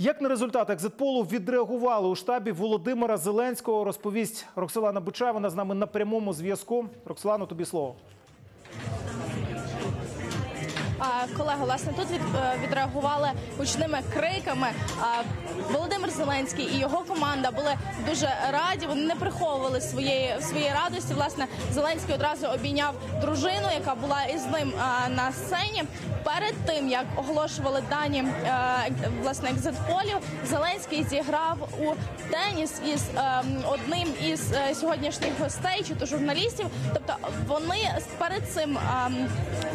Як на результат екзитполу відреагували у штабі Володимира Зеленського, розповість Роксолана Буча. Вона з нами на прямому зв'язку. Роксолано, тобі слово. Колеги, власне, тут від, е, відреагували гучними криками. Володимир Зеленський і його команда були дуже раді. Вони не приховували своєї своєї радості. Власне, Зеленський одразу обійняв дружину, яка була із ним на сцені. Перед тим як оголошували дані е, власне екзитполів, Зеленський зіграв у теніс із е, одним із сьогоднішніх гостей, чи то журналістів. Тобто вони перед цим е,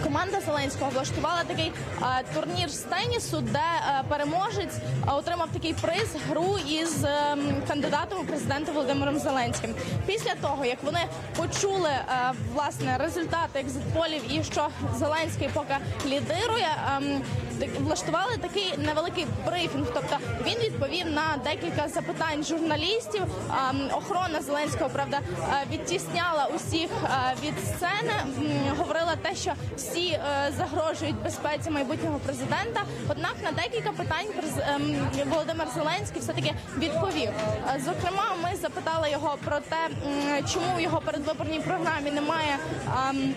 команда Зеленського влаштувала такий е, турнір з тенісу, де е, переможець е, отримав такий приз гру із кандидатом у президенти Володимиром Зеленським. Після того як вони почули власне результати екзитполів і що Зеленський поки лідирує, ем, влаштували такий невеликий брифінг. Тобто він відповів на декілька запитань журналістів. Ем, Охорона Зеленського правда відтісняла усіх від сцени. Говорила те, що всі е, загрожують безпеці майбутнього президента. Однак на декілька питань ем, Володимир Зеленський все таки відповів. Е, Зокрема, ми запитали його про те, чому в його передвиборній програмі немає ем,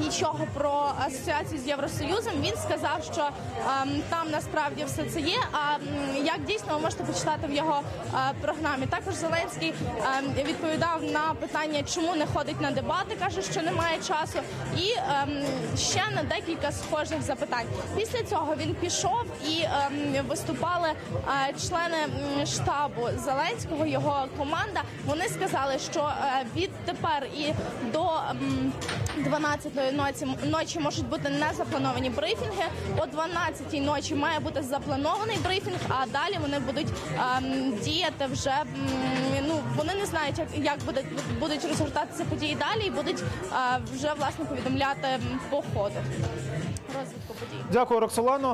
нічого про асоціацію з Євросоюзом. Він сказав, що ем, там насправді все це є. А як дійсно ви можете почитати в його е, програмі? Також Зеленський відповідав на питання, чому не ходить на дебати, каже, що немає часу, і ще на декілька схожих запитань. Після цього він пішов і ем, виступали е, члени штабу Зеленського, його команда. Вони сказали, що е, відтепер і до м, 12-ї ночі, ночі можуть бути не заплановані брифінги. О 12-й ночі має бути запланований брифінг, а далі вони будуть ем, діяти вже. м, ну вони не знають, як, як буде будуть розгортатися події далі, і будуть е, вже власне повідомляти по ходу розвитку подій. Дякую, Роксолано.